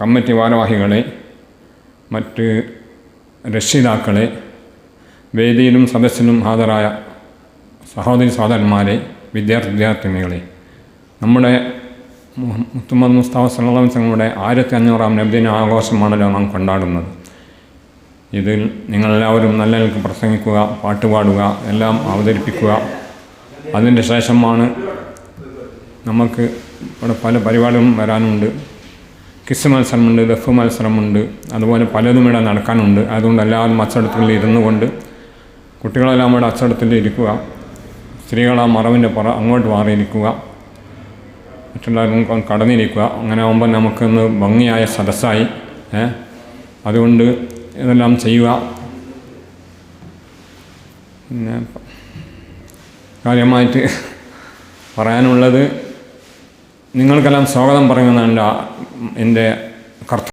Committee ഭാരവാഹികളെ മറ്റ് രക്ഷിതാക്കളെ വേദിയിലും സദസ്സിലും ഹാജരായ സഹോദരി സഹോദരന്മാരെ വിദ്യാർത്ഥി വിദ്യാർത്ഥിനികളെ നമ്മുടെ മുത്തുമ്മദ് മുസ്താഫ സല്ലാഹു തങ്ങളുടെ ആയിരത്തി അഞ്ഞൂറാം നബ്ദിന ആഘോഷമാണല്ലോ നാം കൊണ്ടാടുന്നത്. ഇതിൽ നിങ്ങളെല്ലാവരും നല്ല നിലയ്ക്ക് പ്രസംഗിക്കുക പാട്ടുപാടുക എല്ലാം അവതരിപ്പിക്കുക. അതിന്റെ ശേഷമാണ് നമുക്ക് ഇവിടെ പല പരിപാടികളും വരാനുണ്ട്. കിസ് മത്സരമുണ്ട് ദഫ് മത്സരമുണ്ട് അതുപോലെ പലതും ഇവിടെ നടക്കാനുണ്ട്. അതുകൊണ്ട് എല്ലാവരും അച്ചടത്തിൽ ഇരുന്നു കൊണ്ട് കുട്ടികളെല്ലാം ഇവിടെ അച്ചടത്തിൽ ഇരിക്കുക. സ്ത്രീകൾ ആ മറവിന്റെ പുറ അങ്ങോട്ട് മാറിയിരിക്കുക. മറ്റുള്ളവരും കൊ- കടന്നിരിക്കുക. അങ്ങനെ ആകുമ്പോൾ നമുക്കൊന്ന് ഭംഗിയായ സദസ്സായി അതുകൊണ്ട് ഇതെല്ലാം ചെയ്യുക. പിന്നെ കാര്യമായിട്ട് പറയാനുള്ളത് നിങ്ങൾക്കെല്ലാം സ്വാഗതം പറയുമെന്നാണ് എന്റെ കർത്തവ്യം